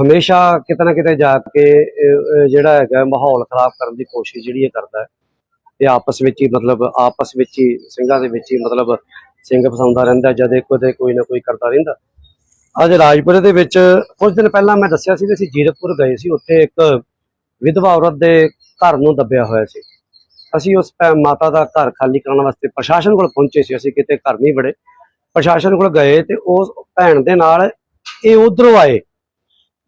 ਹਮੇਸ਼ਾ ਕਿਤੇ ਨਾ ਕਿਤੇ ਜਾ ਕੇ ਜਿਹੜਾ ਹੈਗਾ ਮਾਹੌਲ ਖਰਾਬ ਕਰਨ ਦੀ ਕੋਸ਼ਿਸ਼ ਜਿਹੜੀ ਇਹ ਕਰਦਾ ਹੈ। ਤੇ ਆਪਸ ਵਿੱਚ ਹੀ ਮਤਲਬ, ਆਪਸ ਵਿੱਚ ਹੀ, ਸਿੰਘਾਂ ਦੇ ਵਿੱਚ ਹੀ ਮਤਲਬ ਸਿੰਘ ਫਸਾਉਂਦਾ ਰਹਿੰਦਾ, ਜਦ ਇੱਕ ਉਹਦੇ ਕੋਈ ਨਾ ਕੋਈ ਕਰਦਾ ਰਹਿੰਦਾ। ਅੱਜ ਰਾਜਪੁਰੇ ਦੇ ਵਿੱਚ ਕੁਝ ਦਿਨ ਪਹਿਲਾਂ ਮੈਂ ਦੱਸਿਆ ਸੀ ਕਿ ਅਸੀਂ ਜੀਰਕਪੁਰ ਗਏ ਸੀ, ਉੱਥੇ ਇੱਕ ਵਿਧਵਾ ਔਰਤ ਦੇ ਘਰ ਨੂੰ ਦੱਬਿਆ ਹੋਇਆ ਸੀ। ਅਸੀਂ ਉਸ ਮਾਤਾ ਦਾ ਘਰ ਖਾਲੀ ਕਰਾਉਣ ਵਾਸਤੇ ਪ੍ਰਸ਼ਾਸਨ ਕੋਲ ਪਹੁੰਚੇ ਸੀ, ਅਸੀਂ ਕਿਤੇ ਘਰ ਨਹੀਂ ਬੜੇ ਪ੍ਰਸ਼ਾਸਨ ਕੋਲ ਗਏ ਤੇ ਉਸ ਭੈਣ ਦੇ ਨਾਲ ਇਹ ਉਧਰੋਂ ਆਏ।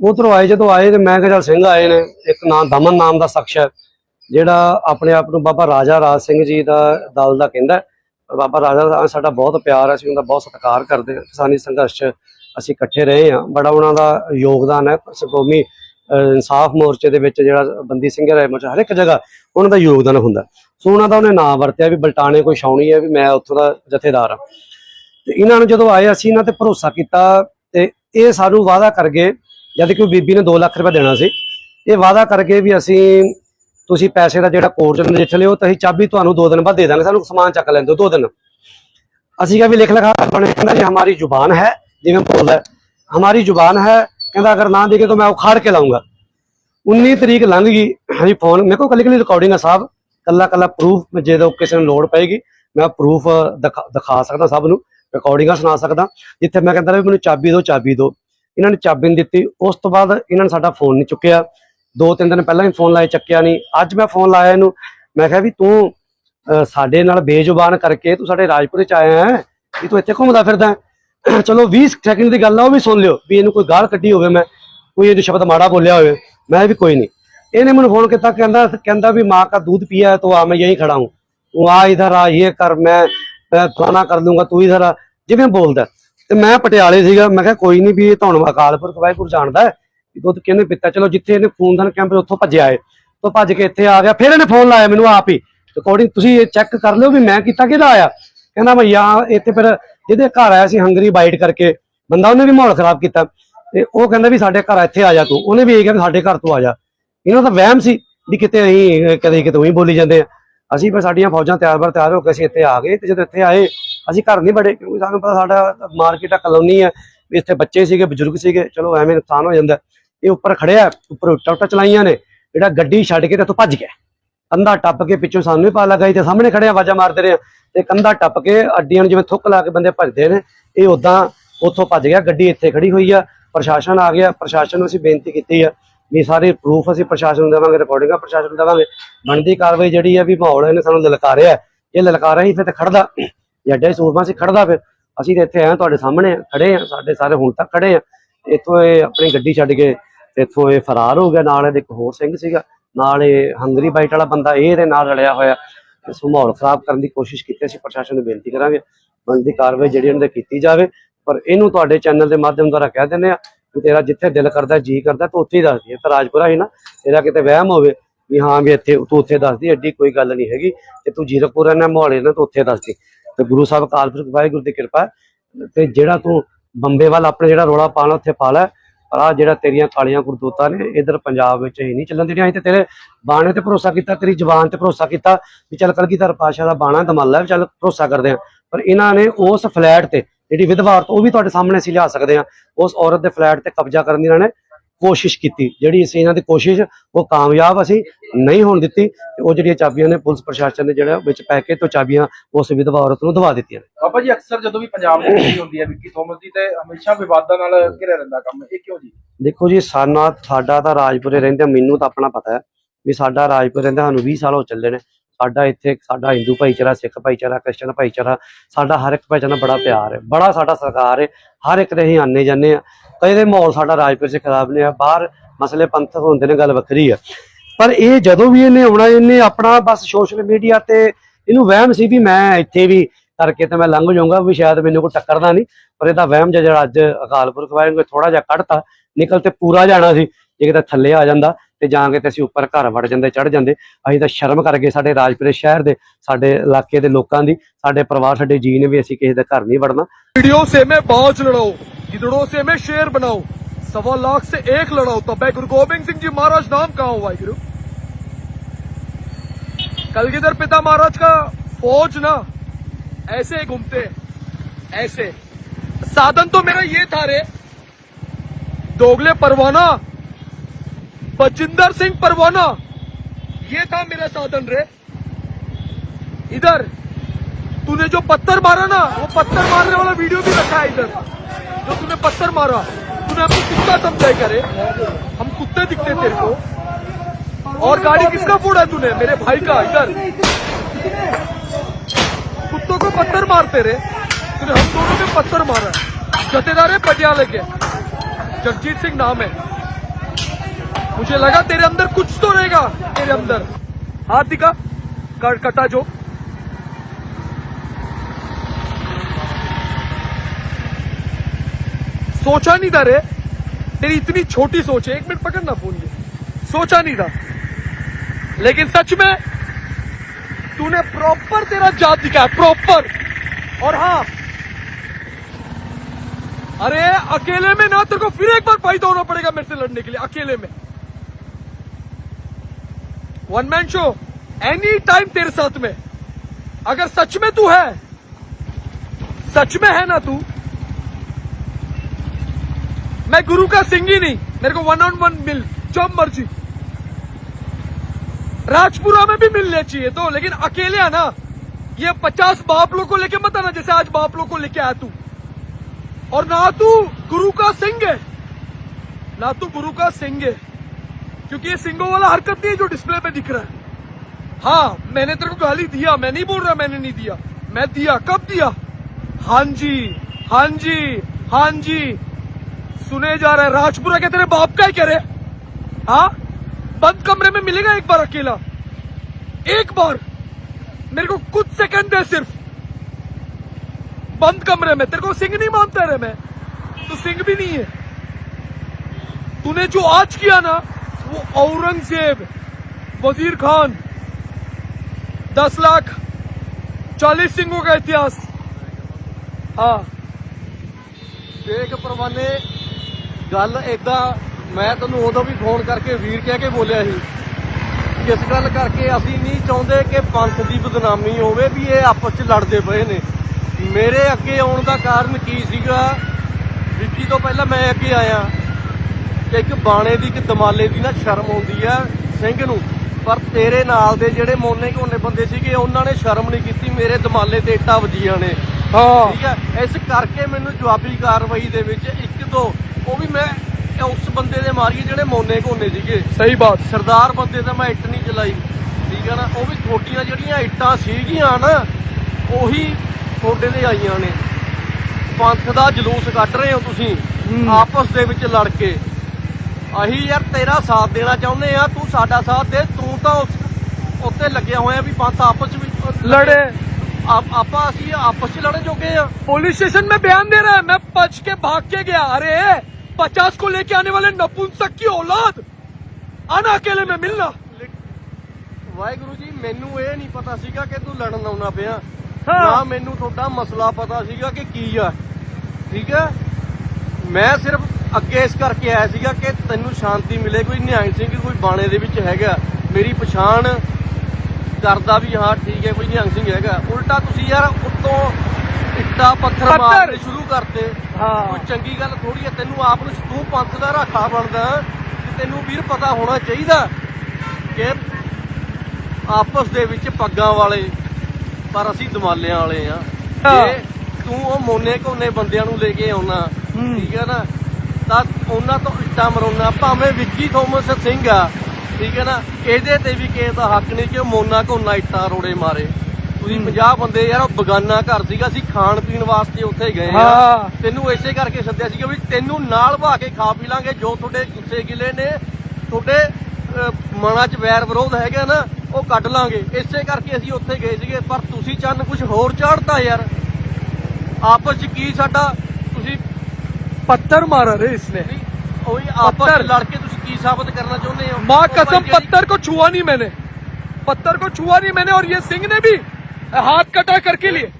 ਉਧਰੋਂ ਆਏ, ਜਦੋਂ ਆਏ ਤੇ ਮੈਂ ਕਿਹਾ ਚੱਲ ਸਿੰਘ ਆਏ ਨੇ, ਇੱਕ ਨਾਮ ਦਮਨ ਨਾਮ ਦਾ ਸ਼ਖਸ ਹੈ, ਜਿਹੜਾ ਆਪਣੇ ਆਪ ਨੂੰ ਬਾਬਾ ਰਾਜਾ ਰਾਜ ਸਿੰਘ ਜੀ ਦਾ ਦਲ ਦਾ ਕਹਿੰਦਾ ਬਾਬਾ ਰਾਜਾ ਦਾ ਸਾਡਾ ਬਹੁਤ ਪਿਆਰ ਹੈ, ਅਸੀਂ ਉਹਦਾ ਬਹੁਤ ਸਤਿਕਾਰ ਕਰਦੇ ਹਾਂ, ਕਿਸਾਨੀ ਸੰਘਰਸ਼ ਅਸੀਂ ਇਕੱਠੇ ਰਹੇ ਹਾਂ। ਬੜਾ ਉਹਨਾਂ ਦਾ ਯੋਗਦਾਨ ਹੈ ਸਰਕੌਮੀ ਇਨਸਾਫ ਮੋਰਚੇ ਦੇ ਵਿੱਚ ਜਿਹੜਾ ਬੰਦੀ ਸਿੰਘ ਰਾਏ ਮੋਰਚਾ, ਹਰ ਇੱਕ ਜਗ੍ਹਾ ਉਹਨਾਂ ਦਾ ਯੋਗਦਾਨ ਹੁੰਦਾ ਸੋ ਉਹਨਾਂ ਦਾ ਉਹਨੇ ਨਾਮ ਵਰਤਿਆ ਵੀ ਬਲਟਾਣੇ ਕੋਈ ਛਾਉਣੀ ਹੈ, ਵੀ ਮੈਂ ਉੱਥੋਂ ਦਾ ਜਥੇਦਾਰ ਹਾਂ। ਤੇ ਇਹਨਾਂ ਨੂੰ ਜਦੋਂ ਆਏ, ਅਸੀਂ ਇਹਨਾਂ ਤੇ ਭਰੋਸਾ ਕੀਤਾ ਤੇ ਇਹ ਸਾਨੂੰ ਵਾਅਦਾ ਕਰ ਗਏ ਜਦ ਕਿ ਬੀਬੀ ਨੇ 2 ਲੱਖ ਰੁਪਏ ਦੇਣਾ ਸੀ। ਇਹ ਵਾਅਦਾ ਕਰਕੇ ਵੀ ਅਸੀਂ, ਤੁਸੀਂ ਪੈਸੇ ਦਾ ਜਿਹੜਾ ਕੋਰਟ ਚ ਲਿਓ, ਤਾਂ ਅਸੀਂ ਚਾਬੀ ਤੁਹਾਨੂੰ 2 ਦਿਨ ਬਾਅਦ ਦੇ ਦਾਂਗੇ, ਸਾਨੂੰ ਸਮਾਨ ਚੱਕ ਲੈਣ ਦਿਓ 2 ਦਿਨ। ਅਸੀਂ ਕਿਹਾ ਵੀ ਲਿਖ ਲਿਖਾ ਆਪਣੇ ਕਹਿੰਦਾ ਜੀ, ਹਮਾਰੀ ਜ਼ੁਬਾਨ ਹੈ। ਜਿਵੇਂ ਬੋਲਦਾ ਹਮਾਰੀ ਜ਼ੁਬਾਨ ਹੈ। ਕਹਿੰਦਾ, ਅਗਰ ਨਾ ਦੇਗੇ ਤਾਂ ਮੈਂ ਉਖਾੜ ਕੇ ਲਾਉਂਗਾ। 19 ਤਰੀਕ ਲੰਘ ਗਈ। ਹਾਂਜੀ, ਫੋਨ, ਮੇਰੇ ਕੋਲ ਕੱਲੀ ਕੱਲੀ ਰਿਕਾਰਡਿੰਗ ਆ ਸਾਹਿਬ ਕੱਲਾ ਕੱਲਾ ਪ੍ਰੂਫ ਜਦੋਂ ਕਿਸੇ ਨੂੰ ਲੋੜ ਪਏਗੀ, ਮੈਂ ਪ੍ਰੂਫ ਦਿਖਾ ਸਕਦਾ ਸਭ ਨੂੰ ਰਿਕਾਰਡਿੰਗਾਂ ਸੁਣਾ ਸਕਦਾ। ਜਿੱਥੇ ਮੈਂ ਕਹਿੰਦਾ ਵੀ ਮੈਨੂੰ ਚਾਬੀ ਦਿਓ ਚਾਬੀ ਦਿਓ। ਇਹਨਾਂ ਨੇ ਚਾਬੀ ਨਹੀਂ ਦਿੱਤੀ। ਉਸ ਤੋਂ ਬਾਅਦ ਇਹਨਾਂ ਨੇ ਸਾਡਾ ਫੋਨ ਨਹੀਂ ਚੁੱਕਿਆ। ਦੋ ਤਿੰਨ ਦਿਨ ਪਹਿਲਾਂ ਹੀ ਫੋਨ ਲਾਇਆ ਚੱਕਿਆ ਨਹੀਂ ਅੱਜ ਮੈਂ ਫੋਨ ਲਾਇਆ ਇਹਨੂੰ। ਮੈਂ ਕਿਹਾ ਵੀ ਤੂੰ ਸਾਡੇ ਨਾਲ ਬੇਜ਼ੁਬਾਨ ਕਰਕੇ ਤੂੰ ਸਾਡੇ ਰਾਜਪੁਰ ਚ ਆਇਆ ਹੈ, ਵੀ ਤੂੰ ਇੱਥੇ ਘੁੰਮਦਾ ਫਿਰਦਾ ਚਲੋ 20 ਸੈਕਿੰਡ ਦੀ ਗੱਲ ਆ, ਉਹ ਵੀ ਸੁਣ ਲਿਓ, ਵੀ ਇਹਨੂੰ ਕੋਈ ਗਾਲ ਕੱਢੀ ਹੋਵੇ ਮੈਂ, ਕੋਈ ਇਹਨੂੰ ਸ਼ਬਦ ਮਾੜਾ ਬੋਲਿਆ ਹੋਵੇ। ਮੈਂ ਵੀ ਕੋਈ ਨਹੀਂ ਇਹਨੇ ਮੈਨੂੰ ਫੋਨ ਕੀਤਾ, ਕਹਿੰਦਾ ਕਹਿੰਦਾ ਵੀ ਮਾਂ ਦਾ ਦੁੱਧ ਪੀਆ ਹੈ, ਤੋ ਆ, ਮੈਂ ਇਹੀ ਖੜਾ ਹੂੰ। ਤੂੰ ਆ ਇਧਰ ਆ, ਇਹ ਕਰ, ਮੈਂ ਫਲਾਣਾ ਕਰ ਲੂੰਗਾ, ਤੂੰ ਇਧਰ ਆ। ਜਿਵੇਂ ਬੋਲਦਾ। ਤੇ ਮੈਂ ਪਟਿਆਲੇ ਸੀਗਾ, ਮੈਂ ਕਿਹਾ ਕੋਈ ਨਹੀਂ ਵੀ ਇਹ ਤੁਹਾਨੂੰ ਅਕਾਲਪੁਰ ਵਾਹਿਗੁਰੂ ਜਾਣਦਾ ਹੈ ਦੁੱਧ ਕਿਹਨੇ ਪੀਤਾ। ਚਲੋ ਜਿੱਥੇ ਇਹਨੇ ਖੂਨਦਾਨ ਕੈਂਪ ਉੱਥੋਂ ਭੱਜਿਆ ਏ ਤੋਂ ਭੱਜ ਕੇ ਇੱਥੇ ਆ ਗਿਆ, ਫਿਰ ਇਹਨੇ ਫੋਨ ਲਾਇਆ ਮੈਨੂੰ ਆਪ ਹੀ। ਰਿਕਾਰਡਿੰਗ ਤੁਸੀਂ ਇਹ ਚੈੱਕ ਕਰ ਲਿਓ ਵੀ ਮੈਂ ਕੀਤਾ ਕਿਹਦਾ ਆਇਆ। ਕਹਿੰਦਾ ਭਈਆ ਇੱਥੇ ਫਿਰ ਜਿਹਦੇ ਘਰ ਆਇਆ ਸੀ ਹੰਗਰੀ ਬਾਈਟ ਕਰਕੇ, ਬੰਦਾ ਉਹਨੇ ਵੀ ਮਾਹੌਲ ਖਰਾਬ ਕੀਤਾ। ਤੇ ਉਹ ਕਹਿੰਦਾ ਵੀ ਸਾਡੇ ਘਰ ਇੱਥੇ ਆ ਜਾ ਤੂੰ। ਉਹਨੇ ਵੀ ਇਹ ਕਿਹਾ ਵੀ ਸਾਡੇ ਘਰ ਤੋਂ ਆ ਜਾ। ਇਹਨਾਂ ਦਾ ਵਹਿਮ ਸੀ ਵੀ ਕਿਤੇ ਅਸੀਂ, ਕਦੇ ਕਿਤੇ ਉਹੀ ਬੋਲੀ ਜਾਂਦੇ ਆ। ਅਸੀਂ ਫਿਰ ਸਾਡੀਆਂ ਫੌਜਾਂ ਤਿਆਰ ਬਰ ਤਿਆਰ ਹੋ ਕੇ ਅਸੀਂ ਇੱਥੇ ਆ ਗਏ ਤੇ ਜਦੋਂ ਇੱਥੇ ਆਏ ਅਸੀਂ ਘਰ ਨਹੀਂ ਬੜੇ, ਕਿਉਂਕਿ ਸਾਨੂੰ ਪਤਾ ਸਾਡਾ ਮਾਰਕੀਟ ਆ ਕਲੋਨੀ ਹੈ ਵੀ ਇੱਥੇ ਬੱਚੇ ਸੀਗੇ, ਬਜ਼ੁਰਗ ਸੀਗੇ, ਚਲੋ ਐਵੇਂ ਨੁਕਸਾਨ ਹੋ ਜਾਂਦਾ। ਇਹ ਉੱਪਰ ਖੜਿਆ ਉੱਪਰ ਉੱਟਾ ਉੱਟਾ ਚਲਾਈਆਂ ਨੇ, ਜਿਹੜਾ ਗੱਡੀ ਛੱਡ ਕੇ ਤੇ ਇੱਥੋਂ ਭੱਜ ਗਿਆ। ਕੰਧਾ ਟੱਪ ਕੇ ਪਿੱਛੋਂ ਸਾਨੂੰ ਵੀ ਪਾ ਲੱਗਾ ਸੀ ਤੇ ਸਾਹਮਣੇ ਖੜੇ ਆਵਾਜ਼ਾਂ ਮਾਰਦੇ ਰਹੇ ਤੇ ਕੰਧਾ ਟੱਪ ਕੇ ਅੱਡੀਆਂ ਨੂੰ ਜਿਵੇਂ ਥੁੱਕ ਲਾ ਕੇ ਬੰਦੇ ਭੱਜਦੇ ਨੇ, ਇਹ ਉਦਾਂ ਉੱਥੋਂ ਭੱਜ ਗਿਆ, ਗੱਡੀ ਇੱਥੇ ਖੜੀ ਹੋਈ ਆ, ਪ੍ਰਸ਼ਾਸਨ ਆ ਗਿਆ, ਪ੍ਰਸ਼ਾਸਨ ਨੂੰ ਅਸੀਂ ਬੇਨਤੀ ਕੀਤੀ ਆ ਵੀ ਸਾਰੇ ਪ੍ਰੂਫ ਅਸੀਂ ਪ੍ਰਸ਼ਾਸਨ ਨੂੰ ਦੇਵਾਂਗੇ ਰਿਕਾਰਡਿੰਗਾਂ ਪ੍ਰਸ਼ਾਸਨ ਨੂੰ ਦੇਵਾਂਗੇ। ਬਣਦੀ ਕਾਰਵਾਈ ਜਿਹੜੀ ਆ ਵੀ ਮਾਹੌਲ ਇਹਨੇ ਸਾਨੂੰ ਲਲਕਾਰਿਆ। ਇਹ ਲਲਕਾਰਿਆ ਹੀ ਫਿਰ ਤੇ ਖੜਦਾ ਜੱਡੇ ਸੂਰਮਾ ਸੀ ਖੜਦਾ ਫਿਰ। ਅਸੀਂ ਤੇ ਇੱਥੇ ਆਏ ਹਾਂ, ਤੁਹਾਡੇ ਸਾਹਮਣੇ ਖੜੇ ਆ ਸਾਡੇ ਸਾਰੇ ਹੁਣ ਤੱਕ ਖੜੇ ਆ ਇੱਥੋਂ ਇਹ ਆਪਣੀ ਗੱਡੀ ਛੱਡ ਕੇ ਤੇ ਇੱਥੋਂ ਇਹ ਫਰਾਰ ਹੋ ਗਿਆ। ਨਾਲ ਇਹਦੇ ਇੱਕ ਹੋਰ ਸਿੰਘ ਸੀਗਾ, ਨਾਲ ਇਹ ਹੰਗਰੀ ਬਾਈਟ ਵਾਲਾ ਬੰਦਾ, ਇਹ ਇਹਦੇ ਨਾਲ ਰਲਿਆ ਹੋਇਆ। ਇਸ ਮਾਹੌਲ ਖਰਾਬ ਕਰਨ ਦੀ ਕੋਸ਼ਿਸ਼ ਕੀਤੀ, ਅਸੀਂ ਪ੍ਰਸ਼ਾਸਨ ਨੂੰ ਬੇਨਤੀ ਕਰਾਂਗੇ ਬਣਦੀ ਕਾਰਵਾਈ ਜਿਹੜੀ ਇਹਨਾਂ ਦੇ ਕੀਤੀ ਜਾਵੇ। ਪਰ ਇਹਨੂੰ ਤੁਹਾਡੇ ਚੈਨਲ ਦੇ ਮਾਧਿਅਮ ਦੁਆਰਾ ਕਹਿ ਦਿੰਦੇ ਆ ਕਿ ਤੇਰਾ ਜਿੱਥੇ ਦਿਲ ਕਰਦਾ, ਜੀ ਕਰਦਾ, ਤੂੰ ਉੱਥੇ ਹੀ ਦੱਸਦੀ ਦੀ। ਤਾਂ ਰਾਜਪੁਰਾ ਹੀ ਨਾ, ਤੇਰਾ ਕਿਤੇ ਵਹਿਮ ਹੋਵੇ ਵੀ ਹਾਂ ਵੀ ਇੱਥੇ ਤੂੰ ਉੱਥੇ ਦੱਸਦੀ ਐਡੀ ਕੋਈ ਗੱਲ ਨਹੀਂ ਹੈਗੀ। ਤੇ ਤੂੰ ਜੀਰਕਪੁਰ ਰਹਿਣਾ ਮੋਹਾਲੀ ਨਾ ਤੂੰ ਉੱਥੇ ਦੱਸਦੀ ਤੇ ਗੁਰੂ ਸਾਹਿਬ ਕਾਲਪੁਰਖ ਵਾਹਿਗੁਰੂ ਦੀ ਕਿਰਪਾ ਤੇ ਜਿਹੜਾ ਤੂੰ ਬੰਬੇ ਵੱਲ ਆਪਣੇ ਜਿਹੜਾ ਰੋਲਾ ਪਾਣਾ ਉੱਥੇ ਪਾ ਲੈ। ਪਰ ਆ ਜਿਹੜਾ ਤੇਰੀਆਂ ਕਾਲੀਆਂ ਗੁਰਦੂਤਾਂ ਨੇ, ਇਧਰ ਪੰਜਾਬ ਵਿੱਚ ਹੀ ਨਹੀਂ ਚੱਲਣ ਦੇਣੀਆਂ। ਅਸੀਂ ਤੇ ਤੇਰੇ ਬਾਣੇ ਤੇ ਭਰੋਸਾ ਕੀਤਾ, ਤੇਰੀ ਜ਼ੁਬਾਨ ਤੇ ਭਰੋਸਾ ਕੀਤਾ ਵੀ ਚੱਲ ਕਲਗੀਧਰ ਪਾਸ਼ਾ ਦਾ ਬਾਣਾ ਦਮਾਲਾ ਵੀ ਚੱਲ ਭਰੋਸਾ ਕਰਦੇ ਆ ਪਰ ਇਹਨਾਂ ਨੇ ਉਸ ਫਲੈਟ ਤੇ ਜਿਹੜੀ ਵਿਧਵਾ ਔਰਤ, ਉਹ ਵੀ ਤੁਹਾਡੇ ਸਾਹਮਣੇ ਅਸੀਂ ਲਿਆ ਸਕਦੇ ਆ ਉਸ ਔਰਤ ਦੇ ਫਲੈਟ ਤੇ ਕਬਜ਼ਾ ਕਰਨ ਦੀ ਇਹਨਾਂ ਨੇ ਕੋਸ਼ਿਸ਼ ਕੀਤੀ। ਜਿਹੜੀ ਅਸੀਂ ਇਹਨਾਂ ਦੀ ਕੋਸ਼ਿਸ਼ ਉਹ ਕਾਮਯਾਬ ਅਸੀਂ ਨਹੀਂ ਹੋਣ ਦਿੱਤੀ ਤੇ ਉਹ ਜਿਹੜੀਆਂ ਚਾਬੀਆਂ ਨੇ ਪੁਲਿਸ ਪ੍ਰਸ਼ਾਸਨ ਨੇ ਜਿਹੜਾ ਵਿੱਚ ਪੈ ਕੇ ਤੋਂ ਚਾਬੀਆਂ ਉਸ ਵਿਧਵਾ ਔਰਤ ਨੂੰ ਦਵਾ ਦਿੱਤੀਆਂ ਨੇ। ਬਾਬਾ ਜੀ ਅਕਸਰ ਜਦੋਂ ਵੀ ਪੰਜਾਬ ਦੀ ਗੱਲ ਹੁੰਦੀ ਹੈ ਵਿੱਕੀ ਥੋਮਸ ਦੀ ਤੇ ਹਮੇਸ਼ਾ ਵਿਵਾਦਾਂ ਨਾਲ ਘਿਰਿਆ ਰਹਿੰਦਾ ਕੰਮ ਇਹ ਕਿਉਂ ਜੀ? ਦੇਖੋ ਜੀ ਸਾਨਾ ਸਾਡਾ ਤਾਂ ਰਾਜਪੁਰੇ ਰਹਿੰਦੇ ਮੈਨੂੰ ਤਾਂ ਆਪਣਾ ਪਤਾ ਹੈ ਵੀ ਸਾਡਾ ਰਾਜਪੁਰ ਰਹਿੰਦਾ ਸਾਨੂੰ 20 ਸਾਲ ਹੋ ਚੱਲੇ ਨੇ। ਸਾਡਾ ਇੱਥੇ ਸਾਡਾ ਹਿੰਦੂ ਭਾਈਚਾਰਾ, ਸਿੱਖ ਭਾਈਚਾਰਾ, ਕ੍ਰਿਸਚਨ ਭਾਈਚਾਰਾ, ਸਾਡਾ ਹਰ ਇੱਕ ਭਾਈਚਾਰਾ ਬੜਾ ਪਿਆਰ ਹੈ। ਬੜਾ ਸਾਡਾ ਸਰਕਾਰ ਹੈ। ਹਰ ਇੱਕ ਦੇ ਅਸੀਂ ਆਨੇ ਜਾਂਦੇ ਆ ਕਈ ਦੇ ਮਾਹੌਲ ਸਾਡਾ ਰਾਜਪੁਰ 'ਚ ਖਰਾਬ ਨੇ ਆ, ਬਾਹਰ ਮਸਲੇ ਪੰਥਕ ਹੁੰਦੇ ਨੇ, ਗੱਲ ਵੱਖਰੀ ਆ। ਪਰ ਇਹ ਜਦੋਂ ਵੀ ਇਹਨੇ ਆਉਣਾ, ਇਹਨੇ ਆਪਣਾ ਬਸ ਸੋਸ਼ਲ ਮੀਡੀਆ ਤੇ ਇਹਨੂੰ ਵਹਿਮ ਸੀ ਵੀ ਮੈਂ ਇੱਥੇ ਵੀ ਕਰਕੇ ਤੇ ਮੈਂ ਲੰਘ ਜਾਊਂਗਾ, ਵੀ ਸ਼ਾਇਦ ਮੈਨੂੰ ਕੋਈ ਟੱਕਰਦਾ ਨਹੀਂ। ਪਰ ਇਹਦਾ ਵਹਿਮ ਜਿਹਾ ਜਿਹੜਾ ਅੱਜ ਅਕਾਲ ਪੁਰਖ ਵਾਹਿਗੁਰੂ ਥੋੜਾ ਜਿਹਾ ਕੱਢਤਾ, ਨਿਕਲ ਤੇ ਪੂਰਾ ਜਾਣਾ ਸੀ। ਜੇ ਕਿਤੇ ਥੱਲੇ ਆ ਜਾਂਦਾ ਤੇ ਜਾਂ ਕੇ ਤੇ ਅਸੀਂ ਉੱਪਰ ਘਰ ਵੜ ਜਾਂਦੇ ਚੜ ਜਾਂਦੇ ਅਸੀਂ ਤਾਂ ਸ਼ਰਮ ਕਰ ਗਏ ਸਾਡੇ ਰਾਜਪੁਰੇ ਸ਼ਹਿਰ ਦੇ ਸਾਡੇ ਇਲਾਕੇ ਦੇ ਲੋਕਾਂ ਦੀ ਸਾਡੇ ਪਰਿਵਾਰ ਸਾਡੇ ਜੀ ਨੇ ਵੀ ਅਸੀਂ ਕਿਸੇ ਦੇ ਘਰ ਨਹੀਂ ਵੜਨਾ वीडियो से मैं बाज लड़ाओ गिदड़ों से मैं शेर बनाओ सवा लाख से एक लड़ाओ तब मैं गुरु गोबिंद सिंह जी महाराज नाम कहा हुआ है गुरु कलगिधर पिता महाराज का फौज ना ऐसे घूमते हैं, ऐसे साधन तो मेरा ये था रे दोगले परवाना बजिंदर सिंह परवाना। ये था मेरा साधन रे। इधर तूने जो पत्थर मारा ना वो पत्थर मारने वाला वीडियो भी रखा है इधर। जो तूने पत्थर मारा तूने हमको कुत्ता समझा करे। हम कुत्ते दिखते तेरे को। और गाड़ी किसका फोड़ा है तूने? मेरे भाई का इधर। कुत्तों को पत्थर मारते रे। तूने हम दोनों ने पत्थर मारा। जथेदार है पटियाले के। जगजीत सिंह नाम है। मुझे लगा तेरे अंदर कुछ तो रहेगा, तेरे अंदर। हाथ दिखा कट कटा जो। सोचा नहीं था रे। तेरी इतनी छोटी सोच है, एक मिनट पकड़ना फ़ोन ये। सोचा नहीं था। लेकिन सच में, तूने प्रॉपर तेरा जात दिखाया प्रॉपर और हाँ अरे, अकेले में ना तेरे को फिर एक बार फाइट होना पड़ेगा मेरे से लड़ने के लिए, अकेले में। One man show any time तेरे साथ में। अगर सच में तू है, सच में है ना तू, मैं गुरु का सिंह ही नहीं, मेरे को वन ऑन वन मिल, जब मर्ज़ी। राजपुरा में भी मिलने चाहिए तो लेकिन अकेले आना ये पचास बाप लोग को लेके मत आना, जैसे आज बाप लोग को लेके आया तू। और ना तू गुरु का सिंह है, ना तू गुरु का सिंह है। क्योंकि ये सिंगों वाला हरकत नहीं है जो डिस्प्ले पे दिख रहा है। हाँ मैंने तेरे को गाली दिया, मैं नहीं बोल रहा मैंने नहीं दिया। मैं दिया, कब दिया? हाँ जी हाँ जी हाँ जी। सुने जा रहा है, राजपुरा के तेरे बाप का ही कह रहे हाँ। बंद कमरे में मिलेगा एक बार अकेला? एक बार? मेरे को कुछ सेकंड दे सिर्फ़। बंद कमरे में, तेरे को सिंह नहीं मानता रे मैं। तू सिंह भी नहीं है। तूने जो आज किया ना वो औरंगजेब वजीर खान दस लाख चालीस सिंहों का इतिहास हाँ ਦੇਖ ਪਰਵਾਨੇ ਗੱਲ ਏਦਾਂ ਮੈਂ ਤੈਨੂੰ ਉਦੋਂ ਵੀ ਫੋਨ ਕਰਕੇ ਵੀਰ ਕਹਿ ਕੇ ਬੋਲਿਆ ਸੀ ਕਿਸ ਗੱਲ ਕਰਕੇ ਅਸੀਂ ਨਹੀਂ ਚਾਹੁੰਦੇ ਕਿ ਪੰਥ ਦੀ ਬਦਨਾਮੀ ਹੋਵੇ ਵੀ ਇਹ ਆਪਸ 'ਚ ਲੜਦੇ ਪਏ ਨੇ ਮੇਰੇ ਅੱਗੇ ਆਉਣ ਦਾ ਕਾਰਨ ਕੀ ਸੀਗਾ ਵਿੱਕੀ ਤੋਂ ਪਹਿਲਾਂ ਮੈਂ ਅੱਗੇ ਆਇਆ ਤੇ ਇੱਕ ਬਾਣੇ ਦੀ ਇੱਕ ਦਮਾਲੇ ਦੀ ਨਾ ਸ਼ਰਮ ਆਉਂਦੀ ਆ ਸਿੰਘ ਨੂੰ। ਪਰ ਤੇਰੇ ਨਾਲ ਦੇ ਜਿਹੜੇ ਮੋਨੇ ਘੋਨੇ ਬੰਦੇ ਸੀਗੇ ਉਹਨਾਂ ਨੇ ਸ਼ਰਮ ਨਹੀਂ ਕੀਤੀ ਮੇਰੇ ਦਮਾਲੇ ਤੇ ਇੱਟਾਂ ਵੱਜੀਆਂ ਨੇ। ਹਾਂ। ਠੀਕ ਹੈ ਇਸ ਕਰਕੇ ਮੈਨੂੰ ਜਵਾਬੀ ਕਾਰਵਾਈ ਦੇ ਵਿੱਚ ਇੱਕ ਦੋ ਉਹ ਵੀ ਮੈਂ ਉਸ ਬੰਦੇ ਦੇ ਮਾਰੀਏ ਜਿਹੜੇ ਮੋਨੇ ਘੋਨੇ ਸੀਗੇ। ਸਹੀ ਬਾਤ। ਸਰਦਾਰ ਬੰਦੇ ਦਾ ਮੈਂ ਇੱਟ ਨਹੀਂ ਚਲਾਈ ਠੀਕ ਹੈ ਨਾ? ਉਹ ਵੀ ਛੋਟੀਆਂ ਜਿਹੜੀਆਂ ਇੱਟਾਂ ਸੀਗੀਆਂ ਨਾ ਉਹੀ ਥੋੜੇ ਦੇ ਆਈਆਂ ਨੇ। ਪੰਥ ਦਾ ਜਲੂਸ ਕੱਢ ਰਹੇ ਹੋ ਤੁਸੀਂ ਆਪਸ ਦੇ ਵਿੱਚ ਲੜ ਕੇ। ਅਹੀ ਯਾਰ ਤੇਰਾ ਸਾਥ ਦੇਣਾ ਚਾਹੁੰਦੇ ਆ ਤੂੰ ਸਾਡਾ ਸਾਥ ਦੇ ਤੂੰ ਤਾਂ ਉਸ ਉੱਤੇ ਲੱਗਿਆ ਹੋਇਆ ਵੀ ਪੰਥ ਆਪਸ ਵਿੱਚ लड़े ਆਪ- ਆਪਾਂ ਅਸੀਂ ਆਪਸ ਚ ਲੜਨ ਜੋਗੇ ਆ पुलिस स्टेशन में बयान दे रहा है मैं बच के भाग के गया अरे पचास को लेके आने वाले नपुंसक की औलाद आना अकेले में मिलना ਵਾਹਿਗੁਰੂ ਜੀ ਮੈਨੂੰ ਇਹ ਨਹੀਂ ਪਤਾ ਸੀਗਾ ਕਿ ਤੂੰ ਲੜਨ ਆਉਣਾ ਪਿਆ ਹਾਂ। ਨਾ ਮੈਨੂੰ ਤੁਹਾਡਾ ਮਸਲਾ ਪਤਾ ਸੀਗਾ ਕਿ ਕੀ ਆ ਠੀਕ ਹੈ ਮੈਂ ਸਿਰਫ ਅੱਗੇ ਇਸ ਕਰਕੇ ਆਇਆ ਸੀਗਾ ਕਿ ਤੈਨੂੰ ਸ਼ਾਂਤੀ ਮਿਲੇ ਕੋਈ ਨਿਹੰਗ ਸਿੰਘ ਕੋਈ ਬਾਣੇ ਦੇ ਵਿੱਚ ਹੈਗਾ ਮੇਰੀ ਪਛਾਣ ਕਰਦਾ ਵੀ ਹਾਂ ਠੀਕ ਹੈ ਕੋਈ ਨਿਹੰਗ ਸਿੰਘ ਹੈਗਾ ਉਲਟਾ ਤੁਸੀਂ ਯਾਰ ਉੱਤੋਂ ਇੱਟਾ ਪੱਥਰ। ਮਾਰਨੇ ਸ਼ੁਰੂ ਕਰਤੇ ਹਾਂ। ਕੋਈ ਚੰਗੀ ਗੱਲ ਥੋੜੀ ਹੈ ਤੈਨੂੰ ਆਪ ਨੂੰ ਤੂੰ ਪੰਥ ਦਾ ਰਾਖਾ ਬਣਦਾ ਤੇ ਤੈਨੂੰ ਵੀਰ ਪਤਾ ਹੋਣਾ ਚਾਹੀਦਾ ਕਿ ਆਪਸ ਦੇ ਵਿੱਚ ਪੱਗਾਂ ਵਾਲੇ ਪਰ ਅਸੀਂ ਦਮਾਲਿਆਂ ਵਾਲੇ ਆ। ਜੇ ਤੂੰ ਉਹ ਮੋਨੇ ਕੋਨੇ ਬੰਦਿਆਂ ਨੂੰ ਲੈ ਕੇ ਆਉਣਾ ਠੀਕ ਹੈ ਨਾ ਤਾਂ ਉਹਨਾਂ ਤੋਂ ਇੱਟਾਂ ਮਰਾਉਣਾ ਭਾਵੇਂ ਵਿੱਕੀ ਥੋਮਸ ਸਿੰਘ ਆ ਠੀਕ ਹੈ ਨਾ? ਇਹਦੇ ਤੇ ਵੀ ਕਿਸੇ ਦਾ ਹੱਕ ਨਹੀਂ ਕਿ ਉਹ ਮੋਨਾ ਕੋਨਾ ਇੱਟਾਂ ਰੋੜੇ ਮਾਰੇ। ਤੁਸੀਂ 50 ਬੰਦੇ ਯਾਰ ਉਹ ਬਗਾਨਾ ਘਰ ਸੀਗਾ ਅਸੀਂ ਖਾਣ ਪੀਣ ਵਾਸਤੇ ਉੱਥੇ ਗਏ ਆ। ਤੈਨੂੰ ਇਸੇ ਕਰਕੇ ਸੱਦਿਆ ਸੀਗਾ ਵੀ ਤੈਨੂੰ ਨਾਲ ਭਾ ਕੇ ਖਾ ਪੀ ਲਾਂਗੇ ਜੋ ਤੁਹਾਡੇ ਗੁੱਸੇ ਗਿਲੇ ਨੇ ਤੁਹਾਡੇ ਮਨਾਂ 'ਚ ਵੈਰ ਵਿਰੋਧ ਹੈਗਾ ਨਾ ਉਹ ਕੱਢ ਲਾਂਗੇ। ਇਸੇ ਕਰਕੇ ਅਸੀਂ ਉੱਥੇ ਗਏ ਸੀਗੇ ਪਰ ਤੁਸੀਂ ਚੰਨ ਕੁਝ ਹੋਰ ਚਾੜਤਾ ਯਾਰ। ਆਪਸ 'ਚ ਕੀ ਸਾਡਾ ਤੁਸੀਂ पत्थर मारा रे इसने ਨਹੀਂ ਉਹੀ ਆਪਸ 'ਚ ਪੱਥਰ। ਲੜ ਕੇ ਤੁਸੀਂ ਕੀ ਸਾਬਤ ਕਰਨਾ ਚਾਹੁੰਦੇ ਹੋ माँ ਉਹ ਭਾਈ कसम ਜਿਹੜੀ- पत्थर को छुआ नहीं मैंने पत्थर को छुआ नहीं मैंने और ये सिंह ने भी हाथ कटा करके लिए